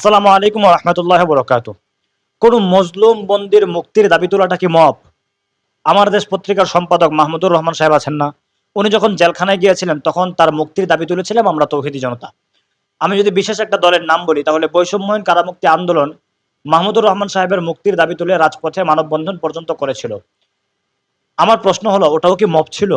আসসালামু আলাইকুম রহমতুল্লাহ বরকাত কোন মজলুম বন্দির মুক্তির দাবি তোলাটা কি মপ আমার দেশ পত্রিকার সম্পাদক মাহমুদুর রহমান সাহেব আছেন না। উনি যখন জেলখানায় গিয়েছিলেন, তখন তার মুক্তির দাবি তুলেছিলাম আমরা তৌহিদি জনতা। আমি যদি বিশেষ একটা দলের নাম বলি, তাহলে বৈষম্যহীন কারামুক্তি আন্দোলন মাহমুদুর রহমান সাহেবের মুক্তির দাবি তুলে রাজপথে মানববন্ধন পর্যন্ত করেছিল। আমার প্রশ্ন হলো, ওটাও কি মপ ছিল?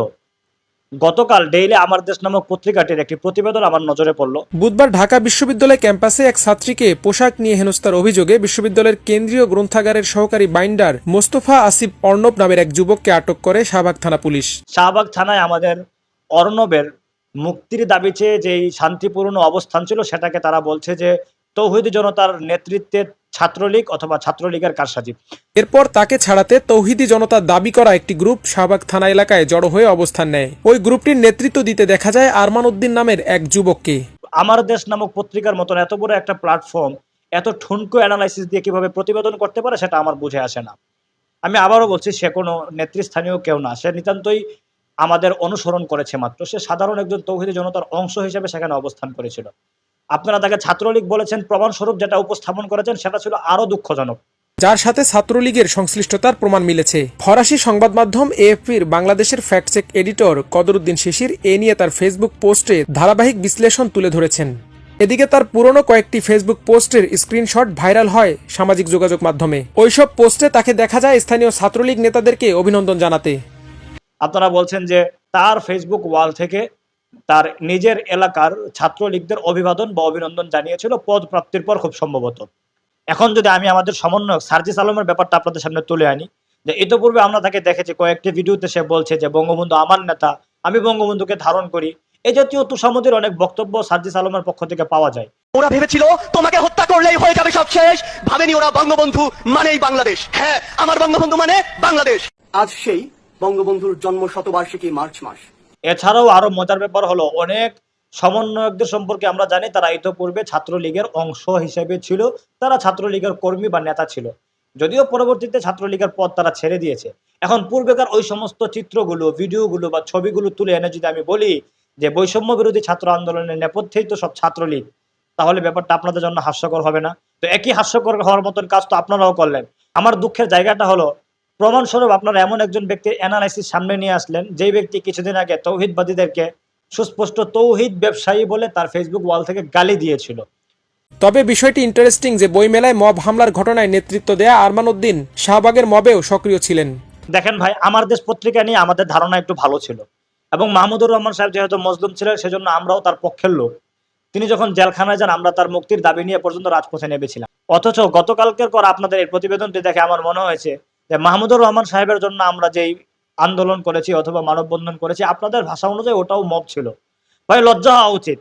গতকাল ডেইলি আমার দেশ নামক পত্রিকাটির একটি প্রতিবেদন আমার নজরে পড়ল। বুধবার ঢাকা বিশ্ববিদ্যালয় ক্যাম্পাসে এক ছাত্রীকে পোশাক নিয়ে হেনস্থার অভিযোগে বিশ্ববিদ্যালয়ের কেন্দ্রীয় গ্রন্থাগারের সহকারী বাইন্ডার মোস্তফা আসিফ অর্ণব নামের এক যুবককে আটক করে শাহবাগ থানা পুলিশ। শাহবাগ থানায় আমাদের অর্ণবের মুক্তির দাবি চেয়ে যেই শান্তিপূর্ণ অবস্থান ছিল সেটাকে তারা বলছে যে তৌহিদি জনতার নেতৃত্বে ছাত্রলীগ অথবা ছাত্রলীগের কারসাজি। এরপর তাকে ছাড়াতে তৌহিদি জনতা দাবি করা একটি গ্রুপ শাহবাগ থানা এলাকায় জড়ো হয়ে অবস্থান নেয়। ওই গ্রুপটির নেতৃত্ব দিতে দেখা যায় আরমান উদ্দিন নামের এক যুবককে। আমার দেশ নামক পত্রিকার মতন এত বড় একটা প্ল্যাটফর্ম এত ঠুনকো অ্যানালাইসিস দিয়ে কীভাবে প্রতিবেদন করতে পারে সেটা আমার বুঝে আসে না। আমি আবারও বলছি সে কোনো নেতৃস্থানীয় কেউ না। সে নিতান্তই আমাদের অনুসরণ করেছে মাত্র। সে সাধারণ একজন তৌহিদি জনতার অংশ হিসেবে সেখানে অবস্থান করেছিল। আপনারা তাকে ছাত্রলীগ বলেছেন প্রমাণস্বরূপ যেটা উপস্থাপন করেছেন সেটা ছিল আরও দুঃখজনক। যার সাথে ছাত্রলীগের সংশ্লিষ্টতার প্রমাণ মিলেছে। ফরাসি সংবাদ মাধ্যম এএফপির বাংলাদেশের fact check editor Qadaruddin Shishir এ নিয়ে তার ফেসবুক পোস্টে ধারাবাহিক বিশ্লেষণ তুলে ধরেছেন। এদিকে তার পুরনো কয়েকটি ফেসবুক পোস্টের স্ক্রিনশট ভাইরাল হয় সামাজিক যোগাযোগ মাধ্যমে। ওইসব পোস্টে তাকে দেখা যায় স্থানীয় ছাত্রলীগ নেতাদেরকে অভিনন্দন জানাতে। আপনারা বলছেন যে তার ফেসবুক ওয়াল থেকে তার নিজের এলাকার ছাত্রলীগদের অভিবাদন বা অভিনন্দন জানিয়েছিল পদ প্রাপ্তির পর খুব সম্ভবত। এখন যদি আমি আমাদের সমন্বয়ক সার্জিস আলমের ব্যাপারটা আপনাদের সামনে তুলে আনি যে ইতোপূর্বে আমরা তাকে দেখেছি কয়েকটি ভিডিওতে সে বলছে যে বঙ্গবন্ধু আমার নেতা আমি বঙ্গবন্ধুকে ধারণ করি। এই জাতীয় তুষামতির অনেক বক্তব্য সার্জিস আলমের পক্ষ থেকে পাওয়া যায়। ওরা ভেবেছিল তোমাকে হত্যা করলেই হয়ে যাবে সব শেষ। ভাবেনি ওরা বঙ্গবন্ধু মানেই বাংলাদেশ। হ্যাঁ আমার বঙ্গবন্ধু মানে বাংলাদেশ। আজ সেই বঙ্গবন্ধুর জন্ম শতবার্ষিকী মার্চ মাস। এছাড়াও আরও মজার ব্যাপার হলো, অনেক সমন্বয়কদের সম্পর্কে আমরা জানি, তারা ইতোপূর্বে ছাত্রলীগের অংশ হিসেবে ছিল, তারা ছাত্রলীগের কর্মী বা নেতা ছিল। যদিও পরবর্তীতে ছাত্রলীগের পদ তারা ছেড়ে দিয়েছে। এখন পূর্বেকার ওই সমস্ত চিত্রগুলো, ভিডিওগুলো বা ছবিগুলো তুলে এনে যদি আমি বলি যে বৈষম্য বিরোধী ছাত্র আন্দোলনের নেপথ্যেই তো সব ছাত্রলীগ, তাহলে ব্যাপারটা আপনাদের জন্য হাস্যকর হবে না। তো একই হাস্যকর হওয়ার মতন কাজ তো আপনারাও করলেন। আমার দুঃখের জায়গাটা হলো প্রমাণস্বরূপ আপনারা এমন একজন ব্যক্তির অ্যানালাইসিস সামনে নিয়ে আসলেন যেই ব্যক্তি কিছুদিন আগে তৌহিদবাদীদেরকে সুস্পষ্ট তৌহিদ ব্যবসায়ী বলে তার ফেসবুক ওয়াল থেকে গালি দিয়েছিল। তবে বিষয়টি ইন্টারেস্টিং যে বইমেলায় মব হামলার ঘটনায় নেতৃত্ব দেয়া আরমান উদ্দিন শাহবাগের মবেও সক্রিয় ছিলেন। দেখেন ভাই আমার দেশ পত্রিকা নিয়ে আমাদের ধারণা একটু ভালো ছিল এবং মাহমুদুর রহমান সাহেব যেহেতু মজলুম ছিলেন সেজন্য আমরাও তার পক্ষের লোক। তিনি যখন জেলখানায় যান আমরা তার মুক্তির দাবি নিয়ে পর্যন্ত রাজপথে নেমেছিলাম। অথচ গতকালকের পর আপনাদের এই প্রতিবেদনটি দেখে আমার মনে হয়েছে যে মাহমুদুর রহমান সাহেবের জন্য আমরা যেই আন্দোলন করেছি অথবা মানববন্ধন করেছি, আপনাদের ভাষা অনুযায়ী ওটাও মব ছিল। ভাই, লজ্জা হওয়া উচিত।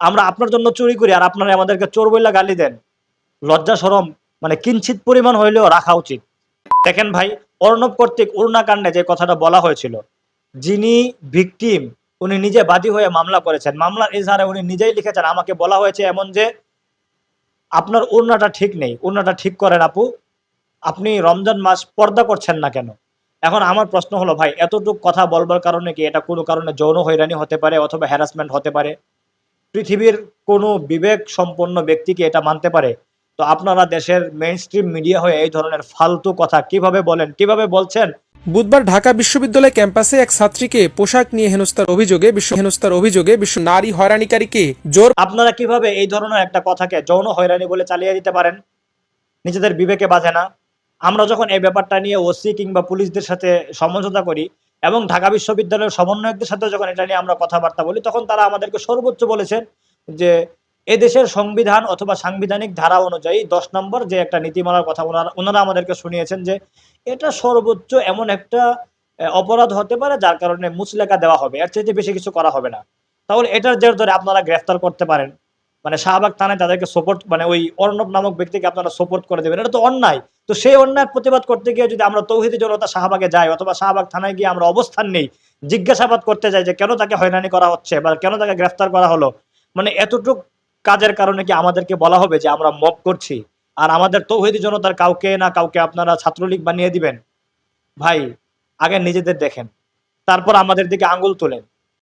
আমরা আপনার জন্য চুরি করি আর আপনারা আমাদেরকে চোর বইলা গালি দেন। লজ্জা সরম মানে কিঞ্চিত পরিমাণ হইলেও রাখা উচিত। দেখেন ভাই, অর্ণব কর্তৃক উড়নাকাণ্ডে যে কথাটা বলা হয়েছিল, যিনি ভিকটিম, উনি নিজে বাদী হয়ে মামলা করেছেন। মামলার ইজহারে উনি নিজেই লিখেছেন, আমাকে বলা হয়েছে এমন যে, আপনার উড়নাটা ঠিক নেই উড়নাটা ঠিক করেন আপু। আপনি রমজান মাস পর্দা করছেন না কেন? এখন আমার প্রশ্ন হলো ভাই এতটুকু কথা বলবার কারণে কি এটা কোনো কারণে যৌন হয়রানি হতে পারে অথবা হ্যারাসমেন্ট হতে পারে? পৃথিবীর কোনো বিবেক সম্পন্ন ব্যক্তিকে এটা মানতে পারে? তো আপনারা দেশের মেইন স্ট্রিম মিডিয়া হয়ে এই ধরনের ফালতু কথা কীভাবে বলেন কীভাবে বলছেন? বুধবার ঢাকা বিশ্ববিদ্যালয় ক্যাম্পাসে এক ছাত্রীকে পোশাক নিয়ে হেনস্থার অভিযোগে বিশ্ব হেনস্থার অভিযোগে বিশ্ব নারী হয়রানিকারীকে জোর আপনারা কীভাবে এই ধরনের একটা কথাকে যৌন হয়রানি বলে চালিয়ে দিতে পারেন? নিজেদের বিবেকে বাজে না। আমরা যখন এই ব্যাপারটা নিয়ে ওসি কিংবা পুলিশদের সাথে সমঝোতা করি এবং ঢাকা বিশ্ববিদ্যালয়ের সমন্বয়কদের সাথে যখন এটা নিয়ে আমরা কথাবার্তা বলি, তখন তারা আমাদেরকে সর্বোচ্চ বলেছেন যে এদেশের সংবিধান অথবা সাংবিধানিক ধারা অনুযায়ী দশ নম্বর যে একটা নীতিমালার কথা ওনারা ওনারা আমাদেরকে শুনিয়েছেন যে এটা সর্বোচ্চ এমন একটা অপরাধ হতে পারে যার কারণে মুচলেখা দেওয়া হবে। এর চাইতে বেশি কিছু করা হবে না। তাহলে এটার জের ধরে আপনারা গ্রেফতার করতে পারেন। মানে শাহবাগ থানায় তাদেরকে সাপোর্ট মানে ওই অর্ণব নামক ব্যক্তিকে আপনারা সাপোর্ট করে দেবেন। এটা তো অন্যায়। তো সেই অন্যায় প্রতিবাদ করতে গিয়ে যদি আমরা তৌহিদি জনতা শাহবাগে যাই অথবা শাহবাগ থানায় গিয়ে আমরা অবস্থান নেই, জিজ্ঞাসাবাদ করতে যাই যে কেন তাকে হয়রানি করা হচ্ছে বা কেন তাকে গ্রেফতার করা হলো মানে এতটুক কাজের কারণে কি আমাদেরকে বলা হবে যে আমরা মব করছি? আর আমাদের তৌহিদি জনতার কাউকে না কাউকে আপনারা ছাত্রলীগ বানিয়ে দিবেন? ভাই, আগে নিজেদের দেখেন, তারপর আমাদের দিকে আঙ্গুল তোলেন।